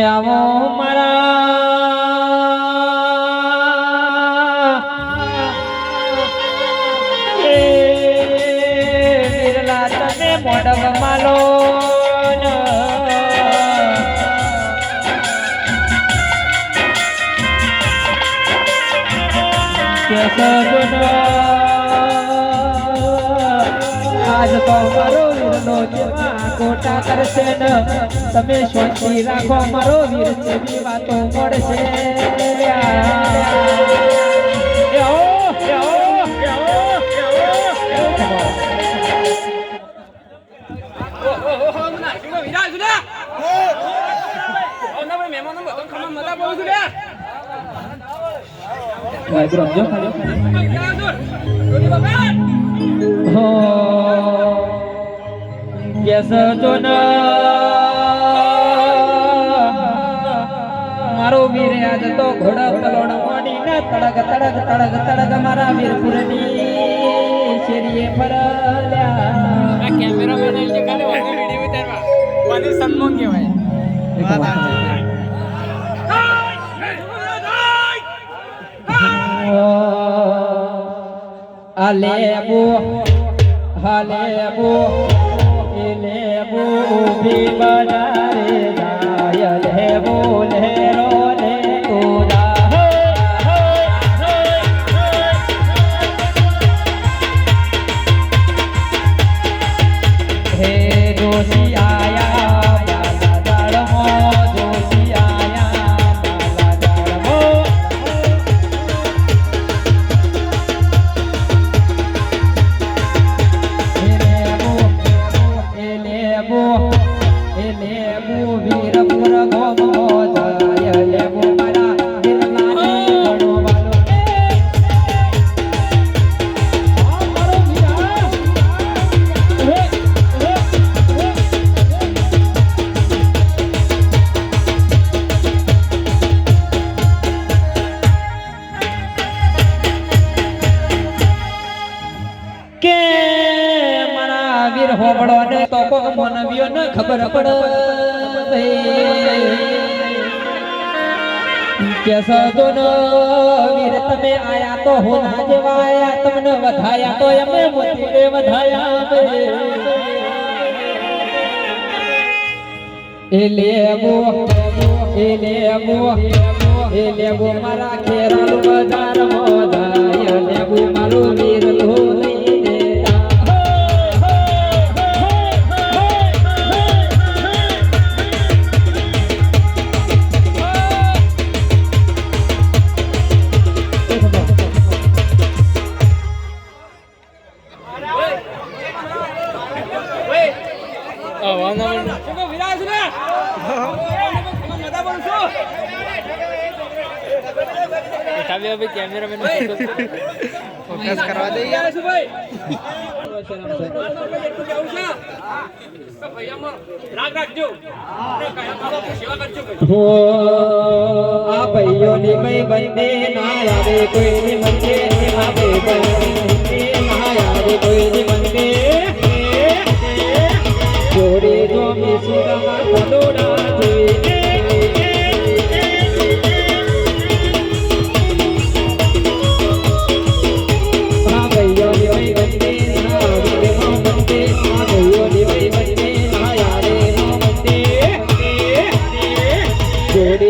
આવો મારા. બિરલા તને મોડવ માલો આજ તો મારો વીરનો જેવા કોટા કરશે ન તમે શાંતિ રાખો મારો વીર જેવી વાતો મળશે જો મારો વીર આજ તો ઘોડા તલોડ મોડી ને તડક તડક તડક તડક મારા વીર પુરની શેરીએ ફરલ્યા. સન્માન કહેવાય. આ લેબુ હા લેબુ. એ ઊભી બજારે જાય લેબુ લેરો લે મારા હોબળો ને તો કોક મનવ્યો ને ખબર પડે. કે સદો વીર તમે આયા તો હોના જેવાયા, તમને વધાયા તો અમે મોતી વધાયા. એ લેવો એ લેવો એ લેવો મારા ખેરાલુ બજાર ફોકસ કરવા દે યાર. હો આ ભાઈઓની ભાઈ બંને ના આવે કોઈની મંદે આ ભાઈ બંને ના આવે કોઈની મંદે જોડે જો મિસુરામાં કલોડા